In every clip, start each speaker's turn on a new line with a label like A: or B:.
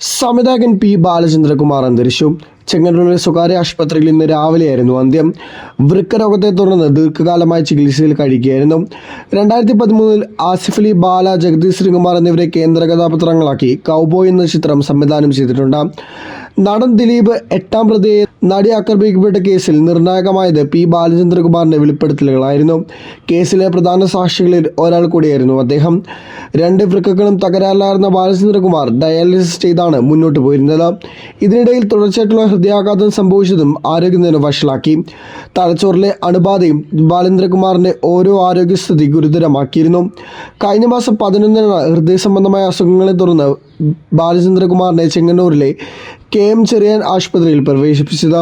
A: സംവിധായകൻ പി ബാലചന്ദ്രകുമാർ അന്തരിച്ചു. ചെങ്ങന്നൂരിലെ സ്വകാര്യ ആശുപത്രിയിൽ ഇന്ന് രാവിലെയായിരുന്നു അന്ത്യം. വൃക്ക രോഗത്തെ തുടർന്ന് ദീർഘകാലമായി ചികിത്സയിൽ കഴിക്കുകയായിരുന്നു രണ്ടായിരത്തി പതിമൂന്നിൽ ആസിഫ് അലി ബാല ജഗദീഷ് ശ്രീകുമാർ എന്നിവരെ കേന്ദ്ര കഥാപാത്രങ്ങളാക്കി കൗബോയ് എന്ന ചിത്രം സംവിധാനം ചെയ്തിട്ടുണ്ട്. നടൻ ദിലീപ് എട്ടാം പ്രതിയെ നടി ആക്രമിക്കപ്പെട്ട കേസിൽ നിർണായകമായത് പി ബാലചന്ദ്രകുമാറിന്റെ വെളിപ്പെടുത്തലുകളായിരുന്നു. കേസിലെ പ്രധാന സാക്ഷികളിൽ ഒരാൾ കൂടിയായിരുന്നു അദ്ദേഹം. രണ്ട് വൃക്കകളും തകരാറിലായിരുന്ന ബാലചന്ദ്രകുമാർ ഡയാലിസിസ് ചെയ്താണ് മുന്നോട്ട് പോയിരുന്നത്. ഇതിനിടയിൽ തുടർച്ചയായിട്ടുള്ള ഹൃദയാഘാതം സംഭവിച്ചതും ആരോഗ്യനില വഷളാക്കി. തലച്ചോറിലെ അണുബാധയും ബാലേന്ദ്രകുമാറിന്റെ ഓരോ ആരോഗ്യസ്ഥിതി ഗുരുതരമാക്കിയിരുന്നു. കഴിഞ്ഞ മാസം പതിനൊന്നിനാണ് ഹൃദയ സംബന്ധമായ അസുഖങ്ങളെ തുടർന്ന് ബാലചന്ദ്രകുമാറിനെ ചെങ്ങന്നൂരിലെ കെ എം ചെറിയാൻ ആശുപത്രിയിൽ പ്രവേശിപ്പിച്ചത്.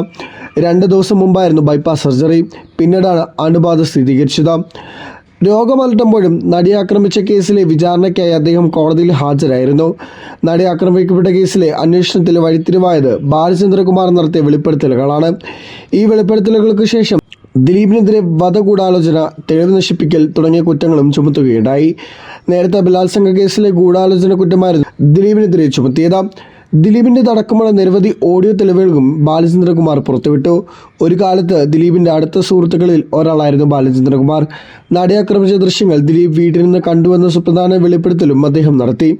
A: രണ്ട് ദിവസം മുമ്പായിരുന്നു ബൈപ്പാസ് സർജറി പിന്നീടാണ് അണുബാധ സ്ഥിരീകരിച്ചത്. രോഗം അലട്ടുമ്പോഴും നടി ആക്രമിച്ച കേസിലെ വിചാരണയ്ക്കായി അദ്ദേഹം കോടതിയിൽ ഹാജരായിരുന്നു. നടി ആക്രമിക്കപ്പെട്ട കേസിലെ അന്വേഷണത്തിൽ വഴിത്തിരിവായത് ബാലചന്ദ്രകുമാർ നടത്തിയ വെളിപ്പെടുത്തലുകളാണ്. ഈ വെളിപ്പെടുത്തലുകൾക്ക് ശേഷം ദിലീപിനെതിരെ വധഗൂഢാലോചന തെളിവ് നശിപ്പിക്കൽ തുടങ്ങിയ കുറ്റങ്ങളും ചുമത്തുകയുണ്ടായി. നേരത്തെ ബലാത്സംഗ കേസിലെ ഗൂഢാലോചന കുറ്റമായിരുന്നു ദിലീപിനെതിരെ ചുമത്തിയത്. ദിലീപിന്റെ അടക്കമുള്ള നിരവധി ഓഡിയോ തെളിവുകളും ബാലചന്ദ്രകുമാർ പുറത്തുവിട്ടു. ഒരു കാലത്ത് ദിലീപിന്റെ അടുത്ത സുഹൃത്തുക്കളിൽ ഒരാളായിരുന്നു ബാലചന്ദ്രകുമാർ. നടി ആക്രമിച്ച ദൃശ്യങ്ങൾ ദിലീപ് വീട്ടിൽ നിന്ന് കണ്ടുവെന്ന സുപ്രധാന വെളിപ്പെടുത്തലും അദ്ദേഹം നടത്തി.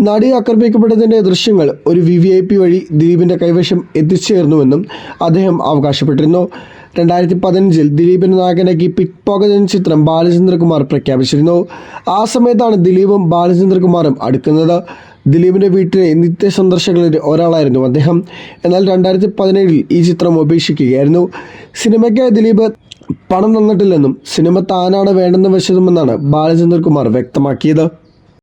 A: നടി ആക്രമിക്കപ്പെട്ടതിന്റെ ദൃശ്യങ്ങൾ ഒരു വി വി ഐ പി വഴി ദിലീപിന്റെ കൈവശം എത്തിച്ചേർന്നുവെന്നും അദ്ദേഹം അവകാശപ്പെട്ടിരുന്നു. രണ്ടായിരത്തി പതിനഞ്ചിൽ ദിലീപിന്റെ നായകനാക്കി പിക് പോക്കറ്റ് എന്ന ചിത്രം ബാലചന്ദ്രകുമാർ പ്രഖ്യാപിച്ചിരുന്നു. ആ സമയത്താണ് ദിലീപും ബാലചന്ദ്രകുമാറും അടുക്കുന്നത്. ദിലീപിന്റെ വീട്ടിലെ നിത്യ സന്ദർശകരിൽ ഒരാളായിരുന്നു അദ്ദേഹം. എന്നാൽ രണ്ടായിരത്തി പതിനേഴിൽ ഈ ചിത്രം ഉപേക്ഷിക്കുകയായിരുന്നു സിനിമയ്ക്ക് ദിലീപ് പണം തന്നിട്ടില്ലെന്നും സിനിമ താനാണ് വേണ്ടെന്ന് വെച്ചതുമെന്നാണ് ബാലചന്ദ്രകുമാർ വ്യക്തമാക്കിയത്.